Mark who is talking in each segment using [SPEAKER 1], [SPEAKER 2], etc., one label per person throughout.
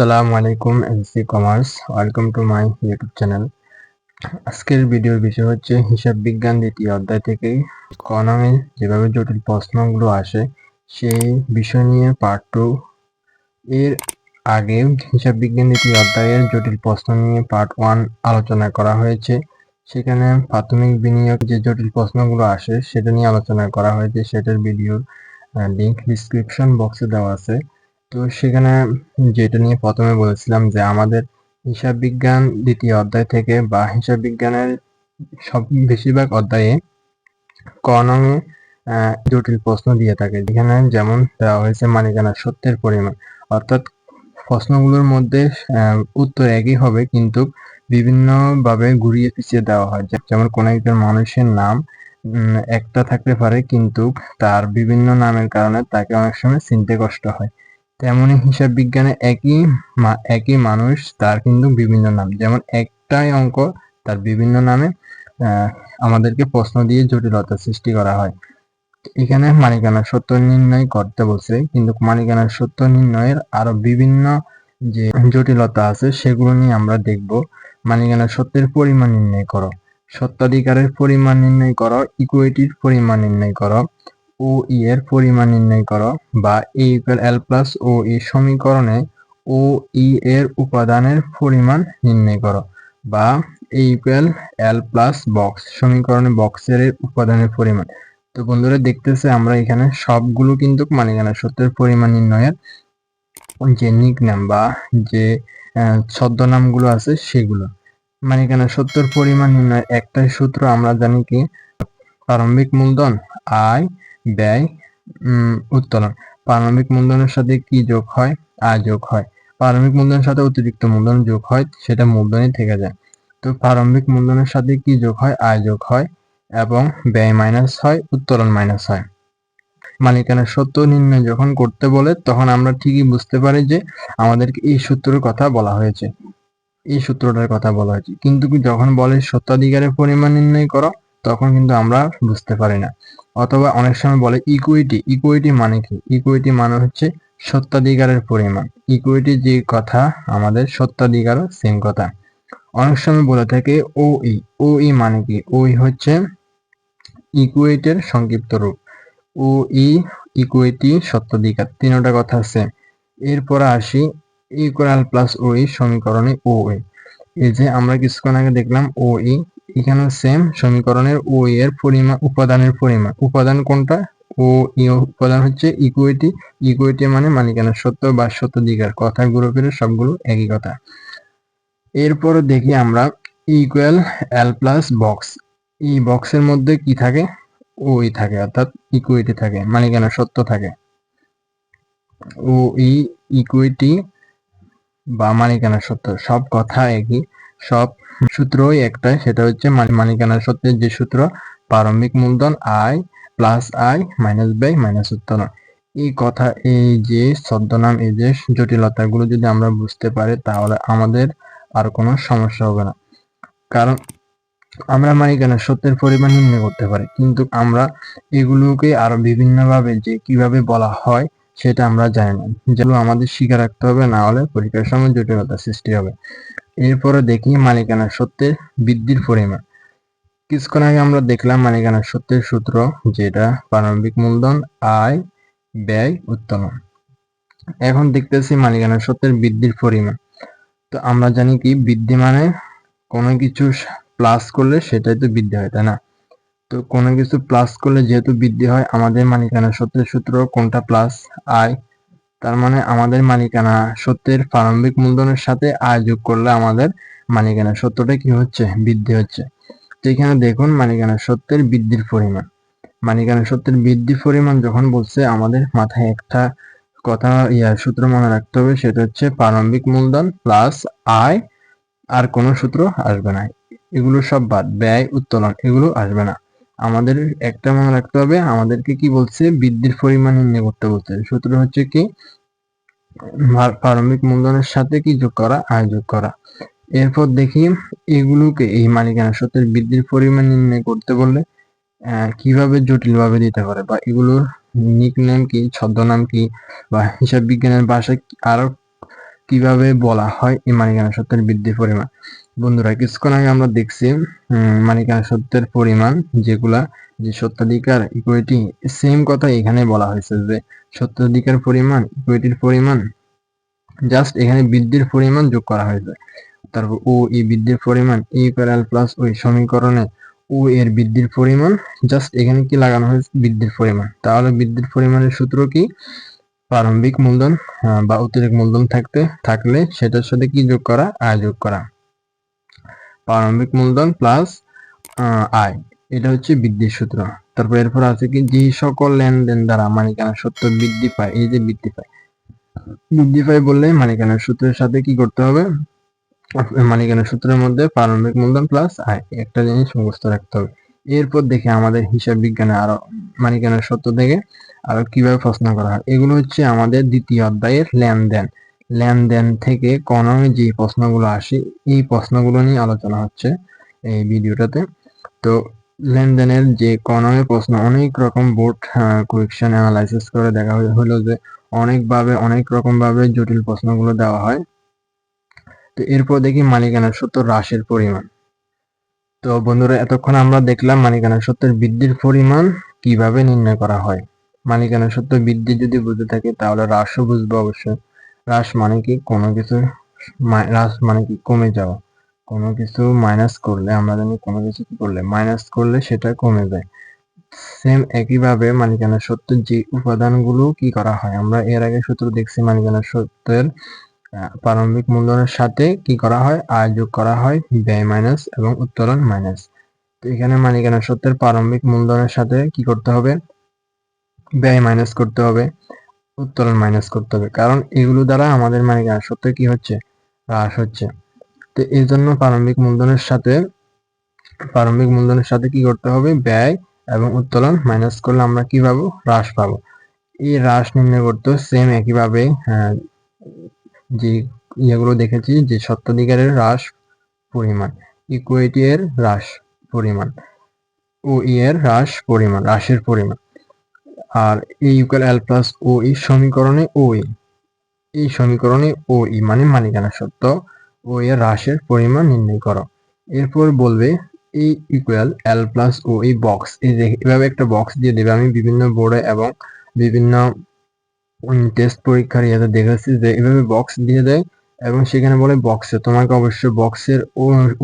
[SPEAKER 1] আসসালামু আলাইকুম NC commerce, welcome to my YouTube channel. আজকের ভিডিওর বিষয় হচ্ছে হিসাব বিজ্ঞান দ্বিতীয় অধ্যায় থেকে কনামে যেভাবে জটিল প্রশ্নগুলো আসে, সেই বিষয় নিয়ে পার্ট টু এর আগে হিসাব বিজ্ঞান দ্বিতীয় অধ্যায়ের জটিল প্রশ্ন নিয়ে পার্ট ওয়ান আলোচনা করা হয়েছে। সেখানে প্রাথমিক বিনিয়োগ যে জটিল প্রশ্নগুলো আসে, সেটা নিয়ে আলোচনা করা হয়েছে। সেটার ভিডিওর লিঙ্ক ডিসক্রিপশন বক্সে দেওয়া আছে। তো সেখানে যেটা নিয়ে প্রথমে বলেছিলাম যে আমাদের হিসাব বিজ্ঞান দ্বিতীয় অধ্যায় থেকে বা হিসাব বিজ্ঞানের সব বেশিরভাগ অধ্যায়ে ক নঙে জটিল প্রশ্ন দিয়ে থাকে। যেখানে যেমন দেওয়া হয়েছে মালিকানা সত্যের পরিমাণ। অর্থাৎ প্রশ্নগুলোর মধ্যে উত্তর একই হবে কিন্তু বিভিন্নভাবে ঘুরিয়ে পিছিয়ে দেওয়া হয়। যেমন কোন একজন মানুষের নাম একটা থাকতে পারে কিন্তু তার বিভিন্ন নামের কারণে তাকে অনেক সময় চিনতে কষ্ট হয়। তেমনি হিসাব বিজ্ঞানে একই একই মানুষ, তার কিন্তু বিভিন্ন নাম। যেমন একটাই অঙ্ক, তার বিভিন্ন নামে আমাদেরকে প্রশ্ন দিয়ে জটিলতা সৃষ্টি করা হয়। এখানে মালিকানা সত্য নির্ণয় করতে বলছে, কিন্তু মালিকানা সত্য নির্ণয়ের আরও বিভিন্ন যে জটিলতা আছে, সেগুলো নিয়ে আমরা দেখব। মালিকানা সত্যের পরিমাণ নির্ণয় করো। সত্ত্বাধিকারের পরিমাণ নির্ণয় করো ইকুইটির পরিমাণ নির্ণয় করো। ও ই এর পরিমাণ নির্ণয় করো বা এ এল প্লাস ও ই সমীকরণে ও ই এর উপাদানের পরিমাণ নির্ণয় করো বা A equal L plus box সমীকরণে বক্সের উপাদানের পরিমাণ। তো বন্ধুরা দেখতেছে আমরা এখানে সবগুলো কিন্তু মালিকানা সত্যের পরিমাণ নির্ণয়ের যে নিক নাম বা যে ছদ্মনামগুলো আছে সেগুলো। মালিকানা সত্যের পরিমাণ নির্ণয়ের একটাই সূত্র, আমরা জানি কি? প্রারম্ভিক মূলধন, আয় ব্যয় উত্তোলন। প্রারম্ভিক মূলধনের সাথে কি যোগ হয়? আয় যোগ হয়। প্রারম্ভিক মূলধনের সাথে অতিরিক্ত মূলধন যোগ হয়, সেটা মূলধনই থেকে যায়। তো প্রারম্ভিক মূলধনের সাথে কি যোগ হয়? আয় যোগ হয় এবং ব্যয় মাইনাস হয়, উত্তোলন মাইনাস হয়। মালিকানার সত্য নির্ণয় যখন করতে বলে, তখন আমরা ঠিকই বুঝতে পারি যে আমাদেরকে এই সূত্রের কথা বলা হয়েছে। এই সূত্রটার কথা বলা হয়েছে। কিন্তু যখন বলে সত্যাধিকারের পরিমাণ নির্ণয় করো, তখন কিন্তু আমরা বুঝতে পারি না। অথবা অনেক সময় বলে ইকুইটি ইকুইটি মানে কি? ইকুইটি মানে হচ্ছে সত্যাধিকারের পরিমাণ। ইকুইটি যে কথা, আমাদের সত্যাধিকারও সেম কথা। অনেক সময় বলে থাকে ও ই ও ই মানে কি? ওই হচ্ছে ইকুইটের সংক্ষিপ্ত রূপ। ও ই ইকুইটি সত্যাধিকার তিনটা কথা আছে। এরপর আসি ইকুয়াল প্লাস ও ই সমীকরণে ও এই যে আমরা কিছুক্ষণ আগে দেখলাম ও ই এখানে সেম সমীকরণের ও এর পরিমাণ, উপাদানের পরিমাণ। উপাদান কোনটা? ও উপাদান হচ্ছে ইকুইটি ইকুইটি মানে মালিকানা, সত্য বা সত্যাধিকার কথা গ্রুপের সবগুলো একই কথা। এরপর দেখি আমরা ইকুয়াল এল প্লাস বক্স এই বক্সের মধ্যে কি থাকে? ওই থাকে, অর্থাৎ ইকুইটি থাকে, মালিকানা, সত্য থাকে। ও, ই ইকুইটি বা মালিকানা, সত্য, সব কথা একই। সব সূত্রই একটাই, সেটা হচ্ছে মালিকানা সত্যের যে সূত্র, প্রারম্ভিক মূলধন আয় প্লাস আয় মাইনাস ব্যয় মাইনাস উত্তোলন এই কথা, এই যে ছদ্মনাম, এই যে জটিলতাগুলো যদি আমরা বুঝতে পারি, তাহলে আমাদের আর কোনো সমস্যা হবে না। কারণ আমরা মালিকানা সত্যের পরিমাণ নির্ণয় করতে পারি, কিন্তু আমরা এগুলোকে আরও বিভিন্নভাবে যে কীভাবে বলা হয়, সেটা আমরা জানি না। যেগুলো আমাদের শিখে রাখতে হবে, না হলে পরীক্ষার সময় জটিলতা সৃষ্টি হবে। এরপরে দেখি মালিকানা সত্যের বৃদ্ধির পরিমাণ। কিছুক্ষণ আগে আমরা দেখলাম মালিকানা সত্যের সূত্র, যেটা প্রারম্ভিক মূলধন, আয়, ব্যয়, উত্তোলন। এখন দেখতেছি মালিকানা সত্যের বৃদ্ধির পরিমাণ। তো আমরা জানি কি, বৃদ্ধি মানে কোনো কিছু প্লাস করলে সেটাই তো বৃদ্ধি হয়, তাই না? তো কোনো কিছু প্লাস করলে যেহেতু বৃদ্ধি হয়, আমাদের মালিকানা সত্যের সূত্র কোনটা প্লাস আয় তার মানে আমাদের মালিকানা সত্যের প্রারম্ভিক মূলধনের সাথে আয় যোগ করলে আমাদের মালিকানা সত্যটা কি হচ্ছে? বৃদ্ধি হচ্ছে। তো এখানে দেখুন মালিকানা সত্যের বৃদ্ধির পরিমাণ। মালিকানা সত্যের বৃদ্ধির পরিমাণ যখন বলছে, আমাদের মাথায় একটা কথা ইয়ার সূত্র মনে রাখতে হবে, সেটা হচ্ছে প্রারম্ভিক মূলধন প্লাস আয়, আর কোনো সূত্র আসবে না। এগুলো সব বাদ, ব্যয়, উত্তোলন, এগুলো আসবে না। আমাদের একটা মনে রাখতে হবে, আমাদেরকে কি বলছে? বৃদ্ধির পরিমাণ নির্ণয় করতে বলছে। সূত্র হচ্ছে কি প্রারম্ভিক মূলধনের সাথে কি যোগ করা? আয় যোগ করা। এরপর দেখি এগুলোকে, এই মালিকানা সত্যের বৃদ্ধির পরিমাণ নির্ণয় করতে বললে কীভাবে জটিল ভাবে দিতে পারে বা এগুলোর নিক নেম কি ছদ্মনাম কি, বা হিসাব বিজ্ঞানের ভাষায় আরও কীভাবে বলা হয় এই মালিকানা সত্ত্বের বৃদ্ধির পরিমাণ? বন্ধুরা, কিছুক্ষণ আগে আমরা দেখছি মালিকানা সত্যের পরিমাণ, যেগুলা যে সত্ত্বাধিকার ইকুইটি সেম কথা এখানে বলা হয়েছে যে সত্ত্বাধিকার পরিমাণ ইকুইটির পরিমাণ জাস্ট এখানে বৃদ্ধির পরিমাণ যোগ করা হয়েছে। তারপর ও ই বৃদ্ধির পরিমাণ এ প্যারাল প্লাস ওই সমীকরণে ও এর বৃদ্ধির পরিমাণ জাস্ট এখানে কি লাগানো হয়েছে? বৃদ্ধির পরিমাণ। তাহলে বৃদ্ধির পরিমাণের সূত্র কি? প্রারম্ভিক মূলধন বা অতিরিক্ত মূলধন থাকতে, থাকলে সেটার সাথে কি যোগ করা? আয় যোগ করা। প্রারম্ভিক মূলধন প্লাস আয়। এটা হচ্ছে বৃদ্ধির সূত্র। তারপর এরপর আছে কি, যে সকল লেনদেন দ্বারা মালিকানা সত্য বৃদ্ধি পায়, এই যে বৃদ্ধি পায়। বৃদ্ধি পায় বললে মালিকানার সূত্রের সাথে কি করতে হবে? মালিকানার সূত্রের মধ্যে প্রারম্ভিক মূলধন প্লাস আয় একটা জিনিস মুখস্থ রাখতে হবে। এরপর দেখে আমাদের হিসাব বিজ্ঞানে আরও, মালিকানার সত্য থেকে আরও কীভাবে প্রশ্ন করা হয়। এগুলো হচ্ছে আমাদের দ্বিতীয় অধ্যায়ের লেনদেন। লেনদেন থেকে কনমে যে প্রশ্নগুলো আসে, এই প্রশ্নগুলো নিয়ে আলোচনা হচ্ছে এই ভিডিওটাতে। তো লেনদেনের যে কনমে প্রশ্ন, অনেক রকম বোর্ড কোয়েকশন অ্যানালাইসিস করে দেখা হলো যে অনেকভাবে, অনেক রকম ভাবে জটিল প্রশ্নগুলো দেওয়া হয়। তো এরপর দেখি মালিকানার সত্য হ্রাসের পরিমাণ। তো বন্ধুরা, এতক্ষণ আমরা দেখলাম মালিকানার সত্যের বৃদ্ধির পরিমাণ কীভাবে নির্ণয় করা হয়। মালিকানার সত্য বৃদ্ধি যদি বুঝে থাকি, তাহলে হ্রাসও বুঝব অবশ্যই। হ্রাস মানে কি? কোনো কিছু হ্রাস মানে কি? কমে যাওয়া। কোনো কিছু মাইনাস করলে, আমরা জানি কোনো কিছু করলে? মাইনাস করলে সেটা কমে যায়। সেম একইভাবে মালিকানার সত্যের যে উপাদানগুলো কি করা হয়? আমরা এর আগে সূত্র দেখছি মালিকানার সত্যের প্রারম্ভিক মূলধনের সাথে কি করা হয়? আয় যোগ করা হয়, ব্যয় মাইনাস এবং উত্তোলন মাইনাস তো এখানে মালিকানা সত্যের প্রারম্ভিক মূলধনের সাথে কি করতে হবে? ব্যয় মাইনাস করতে হবে। উত্তোলন মাইনাস করতে হবে। কারণ এগুলো দ্বারা আমাদের মালিকানা সত্য কি হচ্ছে? হ্রাস হচ্ছে। তো এই জন্য প্রারম্ভিক মূলধনের সাথে প্রারম্ভিক মূলধনের সাথে কি করতে হবে? ব্যয় এবং উত্তোলন মাইনাস করলে আমরা কি পাবো? হ্রাস পাবো। এই হ্রাস নির্ণয় করতে সেম একইভাবে আহ, যে ইয়েগুলো দেখেছি যে সত্ত্বাধিকারের হ্রাস পরিমাণ ইকুইটি এর হ্রাস পরিমাণ ও ই এর হ্রাস পরিমাণ হ্রাসের পরিমাণ। আর এ ইকুয়াল এল প্লাস ও ই সমীকরণে ও ই এই সমীকরণে ও ই মানে মালিকানা সত্য। ও এর হ্রাসের পরিমাণ নির্ণয় করো। এরপর বলবে এ ইকুয়াল এল প্লাস ও এই বক্স এই যে এভাবে একটা বক্স দিয়ে দেবে। আমি বিভিন্ন বোর্ডে এবং বিভিন্ন টেস্ট পরীক্ষার ইয়েতে দেখেছি যে এভাবে বক্স দিয়ে দেয় এবং সেখানে বলে বক্সে তোমাকে অবশ্যই বক্সের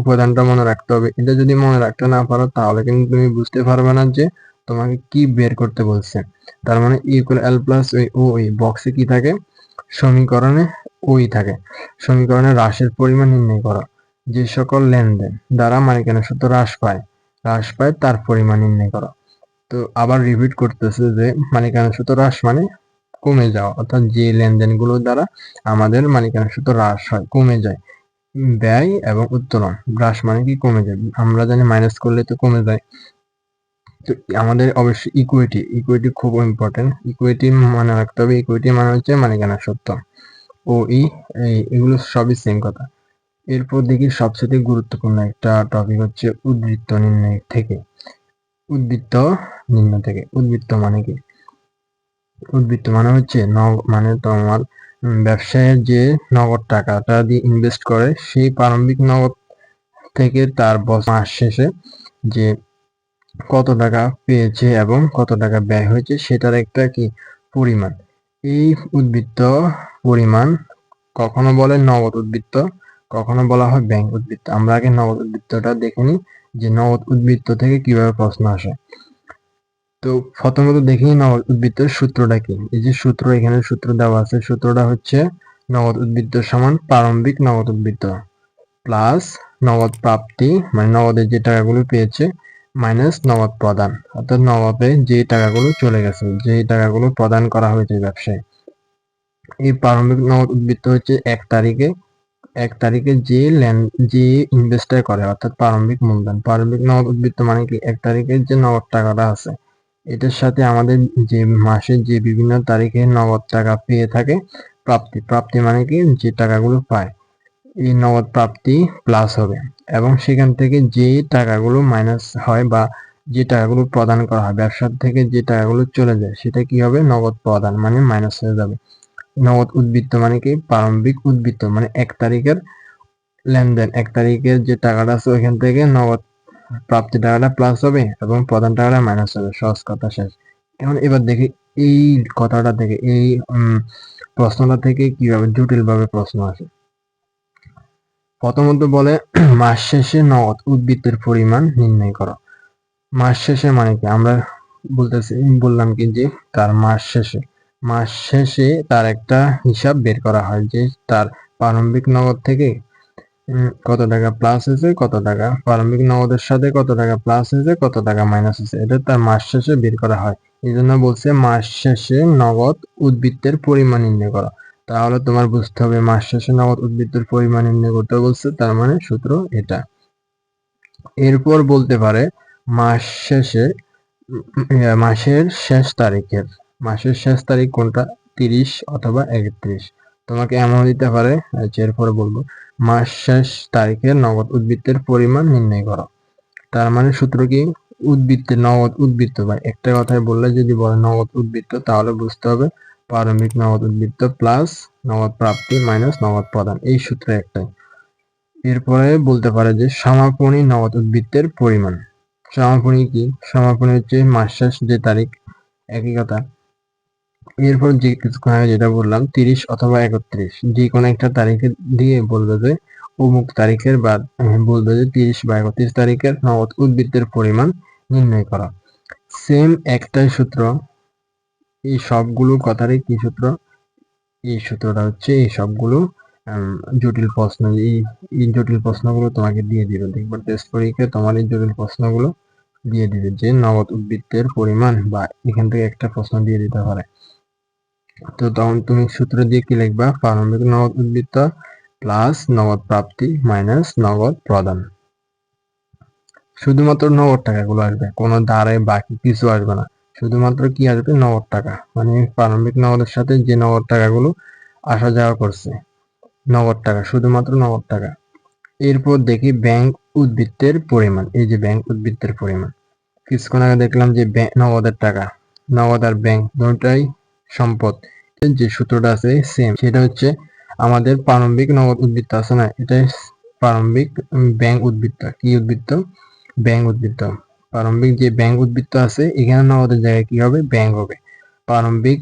[SPEAKER 1] উপাদানটা মনে রাখতে হবে। এটা যদি মনে রাখতে না পারো তাহলে কিন্তু তুমি বুঝতে পারবে না যে তোমাকে কি বের করতে বলছে? তার মানে ইকুয়াল এল প্লাস ওই ও ওই বক্সে কি থাকে? সমীকরণে ওই থাকে। সমীকরণে হ্রাসের পরিমাণ নির্ণয় করো। যে সকল লেনদেন দ্বারা মালিকানা সত্য হ্রাস পায় হ্রাস পায় তার পরিমাণ নির্ণয় করো। তো আবার রিপিট করতেছে যে মালিকানা সত্য হ্রাস মানে কমে যাওয়া, অর্থাৎ যে লেনদেনগুলো দ্বারা আমাদের মালিকানা সত্য হ্রাস হয়, কমে যায়। ব্যয় এবং উত্তোলন, হ্রাস মানে কি কমে যায়? আমরা জানি মাইনাস করলে তো কমে যায়। তো আমাদের অবশ্যই ইকুইটি ইকুইটি খুব ইম্পর্টেন্ট ইকুইটি মানে রাখতে হবে ইকুইটি মানে হচ্ছে মালিকানা সত্য। ও ই এই এগুলো সবই সেম কথা। এরপর দেখি সবচেয়ে গুরুত্বপূর্ণ একটা টপিক হচ্ছে উদ্বৃত্ত নির্ণয় থেকে। উদ্বৃত্ত নির্ণয় থেকে, উদ্বৃত্ত মানে কি? উদ্বৃত্ত মানে হচ্ছে নগ মানে তোমার ব্যবসায়ের যে নগদ টাকাটা দিয়ে ইনভেস্ট করে, সেই প্রারম্ভিক নগদ থেকে তার মাস শেষে যে কত টাকা পেয়েছে এবং কত টাকা ব্যয় হয়েছে সেটার একটা কি পরিমাণ? এই উদ্বৃত্ত পরিমাণ কখনো বলে নগদ উদ্বৃত্ত, কখনো বলা হয় ব্যাংক উদ্বৃত্ত। আমরা আগে নগদ উদ্বৃত্তটা দেখে নিই যে নগদ উদ্বৃত্ত থেকে কীভাবে প্রশ্ন আসে। তো প্রথমত দেখি নগদ উদ্বৃত্তের সূত্রটা কি। এই যে সূত্র, এখানে সূত্র দেওয়া আছে, সূত্রটা হচ্ছে নগদ উদ্বৃত্ত সমান প্রারম্ভিক নগদ উদ্বৃত্ত প্লাস নগদ প্রাপ্তি মানে নগদের যে টাকাগুলো পেয়েছে মাইনাস নগদ প্রদান। অর্থাৎ নগদে যে টাকাগুলো চলে গেছে যে টাকাগুলো প্রদান করা হয়েছে ব্যবসায়। এই প্রারম্ভিক নগদ উদ্বৃত্ত হচ্ছে এক তারিখে। এক তারিখে যে লেন, যে ইনভেস্টার করে, অর্থাৎ প্রারম্ভিক মূলধন। প্রারম্ভিক নগদ উদ্বৃত্ত মানে কি? এক তারিখের যে নগদ টাকাটা আছে, এটার সাথে আমাদের যে মাসে যে বিভিন্ন তারিখে নগদ টাকা পেয়ে থাকে, প্রাপ্তি। প্রাপ্তি মানে কি? যে টাকাগুলো পায়। এই নগদ প্রাপ্তি প্লাস হবে এবং সেখান থেকে যে টাকাগুলো মাইনাস হয় বা যে টাকাগুলো প্রদান করা হয়, ব্যবসার থেকে যে টাকাগুলো চলে যায়, সেটা কি হবে? নগদ প্রদান মানে মাইনাস হয়ে যাবে। নগদ উদ্বৃত্ত মানে কি? প্রারম্ভিক উদ্বৃত্ত মানে এক তারিখের লেনদেন। এক তারিখের যে টাকাটা আছে, ওইখান থেকে নগদ প্রাপ্তি টাকাটা প্লাস হবে এবং প্রধান টাকাটা মাইনাস হবে। সহজ কথা শেষ। এখন এবার দেখি এই কথাটা থেকে, এই প্রশ্নটা থেকে কীভাবে জটিলভাবে প্রশ্ন আসে। প্রথমত বলে, মাস শেষে নগদ উদ্বৃত্তের পরিমাণ নির্ণয় করো। মাস শেষে মানে কি? আমরা বলতেছি, বললাম কি যে, তার মাস শেষে। মাস শেষে তার একটা হিসাব বের করা হয় যে, তার প্রারম্ভিক নগদ থেকে কত টাকা প্লাস হয়েছে, কত টাকা প্রারম্ভিক নগদের সাথে কত টাকা প্লাস হয়েছে, কত টাকা মাইনাস হয়েছে। এটা তার মাস শেষে বের করা হয়। এই জন্য বলছে, মাস শেষে নগদ উদ্বৃত্তের পরিমাণ নির্ণয় করো। তাহলে তোমার বুঝতে হবে মাস শেষে নগদ উদ্বৃত্তের পরিমাণ নির্ণয় করতে বলছে তার মানে সূত্র এটা। এরপর বলতে পারে মাস শেষে মাসের শেষ তারিখের মাসের শেষ তারিখ কোনটা? তিরিশ অথবা একত্রিশ। তোমাকে এমন দিতে পারে আচ্ছা, এরপরে বলব। মাস শেষ তারিখে নগদ উদ্বৃত্তের পরিমাণ নির্ণয় করো। তার মানে সূত্র কি? উদ্বৃত্তের নগদ উদ্বৃত্ত। বা একটা কথায় বললে যদি বলে নগদ উদ্বৃত্ত তাহলে বুঝতে হবে প্রারম্ভিক নগদ উদ্বৃত্ত প্লাস নগদ প্রাপ্তি মাইনাস নগদ প্রদান, এই সূত্র একটাই। এরপরে বলতে পারে যে সমাপনী নগদ উদ্বৃত্তের পরিমাণ। সমাপনী কি? সমাপনী হচ্ছে মাস শেষ যে তারিখ, একই কথা। এরপর যে কিছুক্ষণ আগে যেটা বললাম, তিরিশ অথবা একত্রিশ, যে কোনো একটা তারিখে দিয়ে বলবে যে অমুক তারিখের বা বলবে যে তিরিশ বা একত্রিশ তারিখের নগদ উদ্বৃত্তের পরিমাণ নির্ণয় করা। সেম একটাই সূত্র এই সবগুলো কথারই কি সূত্র? এই সূত্রটা হচ্ছে এই সবগুলো জটিল প্রশ্ন, এই জটিল প্রশ্নগুলো তোমাকে দিয়ে দিবে। দেখবে টেস্ট পরীক্ষায় তোমার এই জটিল প্রশ্নগুলো দিয়ে দিবে যে নগদ উদ্বৃত্তের পরিমাণ বা এখান থেকে একটা প্রশ্ন দিয়ে দিতে পারে। তো তখন তুমি সূত্র দিয়ে কি লিখবা? প্রারম্ভিক নগদ উদ্বৃত্ত প্লাস নগদ প্রাপ্তি মাইনাস নগদ প্রদান। শুধুমাত্র নগদ টাকাগুলো আসবে, কোনো দ্বারে বাকি কিছু আসবে না। শুধুমাত্র কি আসবে? নগদ টাকা। মানে প্রারম্ভিক নগদের সাথে যে নগদ টাকাগুলো আসা যাওয়া করছে। নগদ টাকা, শুধুমাত্র নগদ টাকা। এরপর দেখি ব্যাংক উদ্বৃত্তের পরিমাণ। এই যে ব্যাংক উদ্বৃত্তের পরিমাণ। কিছুক্ষণ আগে দেখলাম যে নগদের টাকা। নগদ আর ব্যাংক দুটাই সম্পদ। যে সূত্রটা আছে সেম সেটা হচ্ছে আমাদের প্রারম্ভিক নগদ উদ্বৃত্ত আছে না? এটাই প্রারম্ভিক ব্যাংক উদ্বৃত্ত। কি উদ্বৃত্ত? ব্যাংক উদ্বৃত্ত। প্রারম্ভিক যে ব্যাংক উদ্বৃত্ত আছে, এখানে নগদের জায়গায় কি হবে? ব্যাংক হবে। প্রারম্ভিক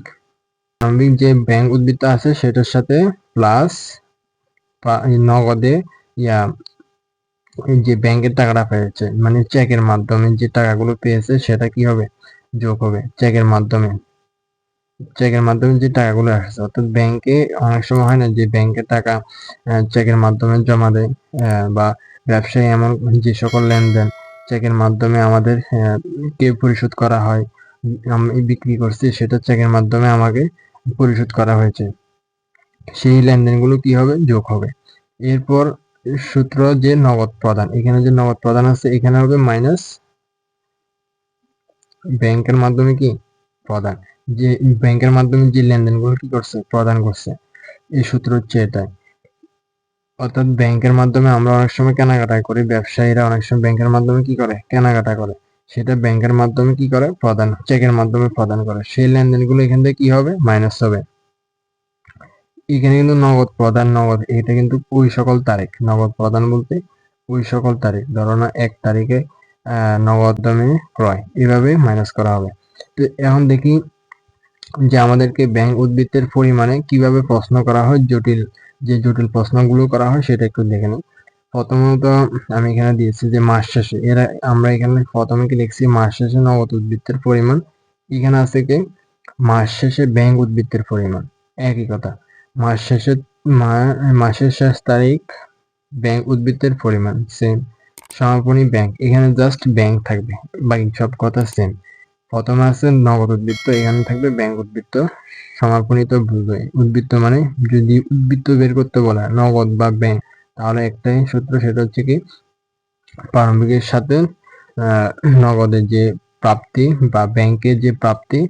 [SPEAKER 1] প্রারম্ভিক যে ব্যাংক উদ্বৃত্ত আছে, সেটার সাথে প্লাস নগদে, ইয়া যে ব্যাংকের টাকাটা পেয়েছে মানে চেকের মাধ্যমে যে টাকাগুলো পেয়েছে, সেটা কি হবে? যোগ হবে চেকের মাধ্যমে। চেকের মাধ্যমে যে টাকাগুলো আসছে, অর্থাৎ ব্যাংকে অনেক সময় হয় না যে ব্যাংকের টাকা চেকের মাধ্যমে জমা দেয় বা ব্যবসায়ী এমন যে সকল লেনদেন চেকের মাধ্যমে আমাদের কে পরিশোধ করা হয়, আমি বিক্রি করছি, সেটা চেকের মাধ্যমে আমাকে পরিশোধ করা হয়েছে। সেই লেনদেনগুলো কি হবে? যোগ হবে। এরপর সূত্র যে নগদ প্রদান, এখানে যে নগদ প্রদান আছে, এখানে হবে মাইনাস ব্যাংকের মাধ্যমে কি? প্রদান। যে, ব্যাংকের মাধ্যমে যে লেনদেনগুলো কি করছে? প্রদান করছে। এই সূত্র হচ্ছে এটাই। অর্থাৎ ব্যাংকের মাধ্যমে আমরা অনেক সময় কেনাকাটা করি, ব্যবসায়ীরা অনেক সময় ব্যাংকের মাধ্যমে কি করে? কেনাকাটা করে। সেটা ব্যাংকের মাধ্যমে কি করে? প্রদান, চেকের মাধ্যমে প্রদান করে। সেই লেনদেনগুলো এখান থেকে কি হবে? মাইনাস হবে। এখানে কিন্তু নগদ প্রদান, নগদ, এটা কিন্তু ওই সকল তারিখ। নগদ প্রদান বলতে ওই সকল তারিখ। ধরো না, এক তারিখে নগদ দামে ক্রয়। এভাবে মাইনাস করা হবে। তো এখন দেখি যে আমাদেরকে ব্যাংক উদ্বৃত্তের পরিমাণে কীভাবে প্রশ্ন করা হয়, জটিল, যে জটিল প্রশ্নগুলো করা হয় সেটা একটু দেখে নিই। প্রথমত আমি এখানে দিয়েছি যে মাস শেষে, এরা আমরা এখানে প্রথমে কি লিখছি, মাস শেষে নগদ উদ্বৃত্তের পরিমাণ। এখানে আছে কি, মাস শেষে ব্যাংক উদ্বৃত্তের পরিমাণ, একই কথা। মাস শেষে মাসের শেষ তারিখ ব্যাংক উদ্বৃত্তের পরিমাণ সেম সমাপনী ব্যাংক এখানে জাস্ট ব্যাংক থাকবে, বাকি সব কথা সেম প্রথমে আছে নগদ উদ্বৃত্ত, এখানে থাকবে ব্যাংক উদ্বৃত্ত সমাপনী তো বুঝবে উদ্বৃত্ত মানে যদি উদ্বৃত্ত বের করতে বলা নগদ বা ব্যাংক তাহলে একটাই সূত্র সেটা হচ্ছে কি, প্রারম্ভিকের সাথে নগদের যে প্রাপ্তি বা ব্যাংকের যে প্রাপ্তি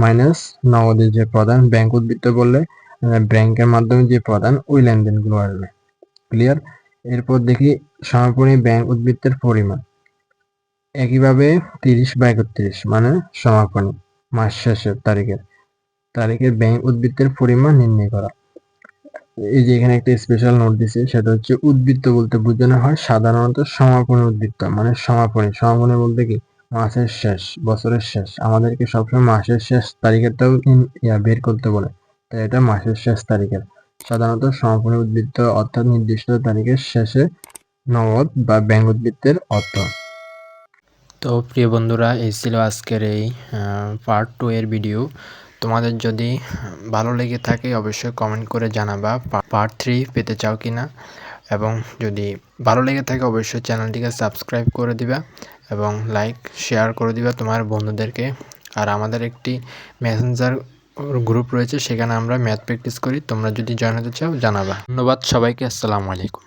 [SPEAKER 1] মাইনাস নগদের যে প্রদান ব্যাংক উদ্বৃত্ত বললে ব্যাংকের মাধ্যমে যে প্রদান, ওই লেনদেনগুলো আসবে। ক্লিয়ার এরপর দেখি সমাপনী ব্যাংক উদ্বৃত্তের পরিমাণ। একইভাবে তিরিশ বা একত্রিশ মানে সমাপনী, মাস শেষের তারিখের তারিখের ব্যাংক উদ্বৃত্তের পরিমাণ নির্ণয় করা। এই যে এখানে একটা স্পেশাল নোট দিছে, সেটা হচ্ছে উদ্বৃত্ত বলতে বোঝানো হয় সাধারণত সমাপনী উদ্বৃত্ত মানে সমাপনী। সমাপনী বলতে কি? মাসের শেষ, বছরের শেষ। আমাদেরকে সবসময় মাসের শেষ তারিখেরটাও বের করতে বলে। তাই এটা মাসের শেষ তারিখের। সাধারণত সমাপনী উদ্বৃত্ত অর্থাৎ নির্দিষ্ট তারিখের শেষে নগদ বা ব্যাংক উদ্বৃত্তের অর্থ।
[SPEAKER 2] তো প্রিয় বন্ধুরা, এই ছিল আজকের এই পার্ট টু এর ভিডিও তোমাদের যদি ভালো লেগে থাকে, অবশ্যই কমেন্ট করে জানাবা। পার্ট থ্রি পেতে চাও কি না এবং যদি ভালো লেগে থাকে, অবশ্যই চ্যানেলটিকে সাবস্ক্রাইব করে দিবা এবং লাইক শেয়ার করে দিবা তোমার বন্ধুদেরকে। আর আমাদের একটি মেসেঞ্জার গ্রুপ রয়েছে, সেখানে আমরা ম্যাথ প্র্যাকটিস করি। তোমরা যদি জয়েন হতে চাও, জানাবা। ধন্যবাদ সবাইকে, আসসালামু আলাইকুম।